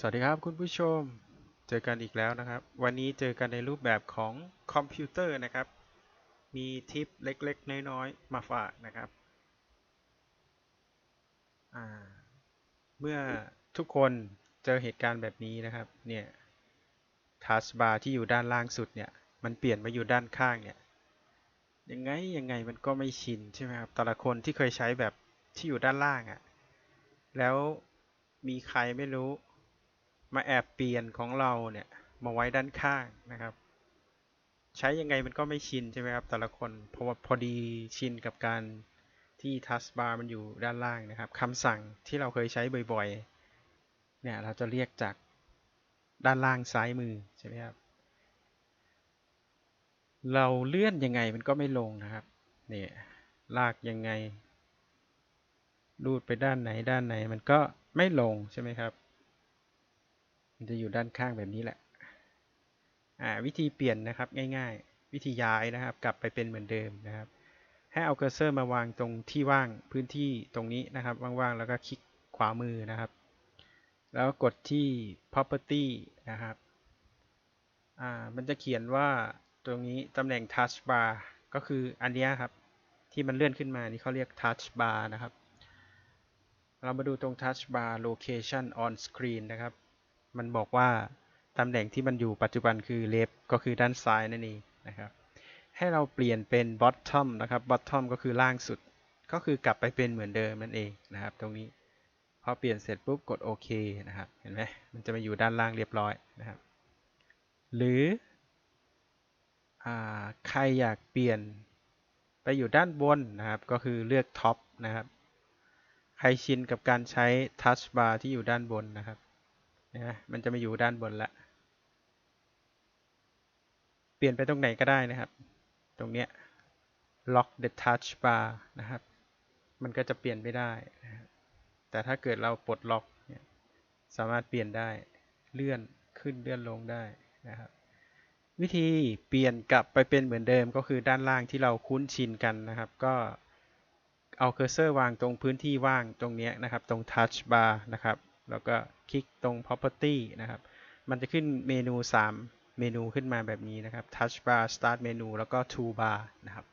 สวัสดีครับคุณผู้ชม เจอกันอีกแล้วนะครับ วันนี้เจอกันในรูปแบบของคอมพิวเตอร์นะครับ มีทิปเล็กๆ น้อยๆ มาฝากนะครับเมื่อทุกคนเจอเหตุการณ์แบบนี้นะครับ เนี่ยทัสบาร์ที่อยู่ด้านล่างสุดเนี่ย มันเปลี่ยนมาอยู่ด้านข้างเนี่ย ยังไงยังไงมันก็ไม่ชินใช่ไหมครับแต่ละคนที่เคยใช้แบบที่อยู่ด้านล่างอะ่ะ แล้วมีใครไม่รู้ มาแอบเปลี่ยนของเราเนี่ยมาไว้ด้านข้างนะครับ ใช้ยังไงมันก็ไม่ชินใช่ไหมครับแต่ละคนเพราะว่าพอดีชินกับการที่ทัสบาร์มันอยู่ด้านล่างนะครับคำสั่งที่เราเคยใช้บ่อยๆเนี่ยเราจะเรียกจากด้านล่างซ้ายมือใช่ไหมครับเราเลื่อนยังไงมันก็ไม่ลงนะครับเนี่ยลากยังไงลูดไปด้านไหนด้านไหนมันก็ไม่ลงใช่ไหมครับ มันจะอยู่ด้านข้างแบบนี้แหละอ่าวิธีเปลี่ยนนะครับง่ายๆ วิธีย้ายนะครับ กลับไปเป็นเหมือนเดิมนะครับ ให้เอาเคอร์เซอร์มาวางตรงที่ว่างพื้นที่ตรงนี้นะครับ ว่างๆ แล้วก็คลิกขวามือนะครับ แล้วกดที่ property นะครับอ่ามันจะเขียนว่าตรงนี้ตำแหน่ง touch bar ก็คืออันนี้ครับ ที่มันเลื่อนขึ้นมานี่เขาเรียก touch bar นะครับ เรามาดูตรง touch bar location on screen นะครับ มันบอกว่าตำแหน่งที่มันอยู่ปัจจุบันคือ left ก็คือด้านซ้ายนั่นเองนะครับให้เราเปลี่ยนเป็น bottom นะครับ bottom ก็คือล่างสุด ก็คือกลับไปเป็นเหมือนเดิมนั่นเองนะครับ ตรงนี้พอเปลี่ยนเสร็จปุ๊บกดโอเคนะครับเห็นไหมมันจะมาอยู่ด้านล่างเรียบร้อยนะครับ หรืออใครอยากเปลี่ยนไปอยู่ด้านบนนะครับ ก็คือเลือกท็อปนะครับ ใครชินกับการใช้ทัชบาร์ที่อยู่ด้านบนนะครับ นะมันจะมาอยู่ด้านบนละเปลี่ยนไปตรงไหนก็ได้นะครับ ตรงเนี้ย lock the touch bar นะครับ มันก็จะเปลี่ยนไม่ได้นะแต่ถ้าเกิดเราปลดล็อกเนี่ยสามารถเปลี่ยนได้เลื่อนขึ้นเลื่อนลงได้นะครับ วิธีเปลี่ยนกลับไปเป็นเหมือนเดิมก็คือด้านล่างที่เราคุ้นชินกันนะครับ ก็เอาเคอร์เซอร์วางตรงพื้นที่ว่างตรงนี้นะครับ ตรง touch bar นะครับ แล้วก็คลิกตรง property นะครับ มันจะขึ้นเมนู 3 เมนูขึ้นมาแบบนี้นะครับ touch bar start menu แล้วก็ toolbar นะครับ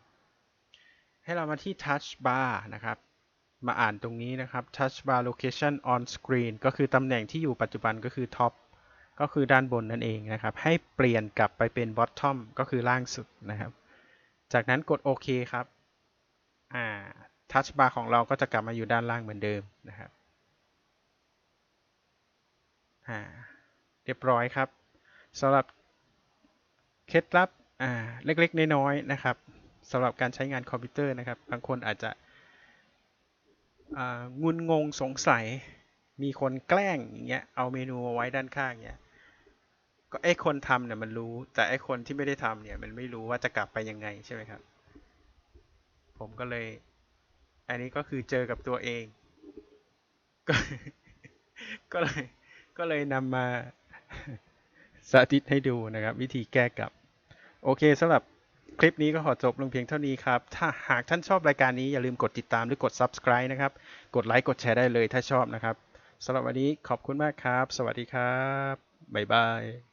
ให้เรามาที่ touch bar นะครับมาอ่านตรงนี้นะครับ touch bar location on screen ก็คือตำแหน่งที่อยู่ปัจจุบันก็คือ top ก็คือด้านบนนั่นเองนะครับ ให้เปลี่ยนกลับไปเป็น bottom ก็คือล่างสุดนะครับ จากนั้นกดโอเคครับ อ่า touch bar ของเราก็จะกลับมาอยู่ด้านล่างเหมือนเดิมนะครับ อ่าเรียบร้อยครับสำหรับเคล็ดลับอ่าเล็กๆ น้อยๆนะครับสำหรับการใช้งานคอมพิวเตอร์นะครับ บางคนอาจจะงุนงงสงสัยมีคนแกล้งอย่างเงี้ยเอาเมนูมาไว้ด้านข้างเงี้ยก็ไอ้คนทำเนี่ยมันรู้ แต่ไอ้คนที่ไม่ได้ทำเนี่ยมันไม่รู้ว่าจะกลับไปยังไงใช่ไหมครับ ผมก็เลย อันนี้ก็คือเจอกับตัวเอง ก็ก็เลย ก็เลยนำมาสาธิตให้ดูนะครับ วิธีแก้กลับ โอเคสำหรับคลิปนี้ก็ขอจบลงเพียงเท่านี้ครับ ถ้าหากท่านชอบรายการนี้อย่าลืมกดติดตามหรือกด subscribe นะครับ กดไลค์กดแชร์ได้เลยถ้าชอบนะครับสำหรับวันนี้ขอบคุณมากครับ สวัสดีครับ บ๊ายบาย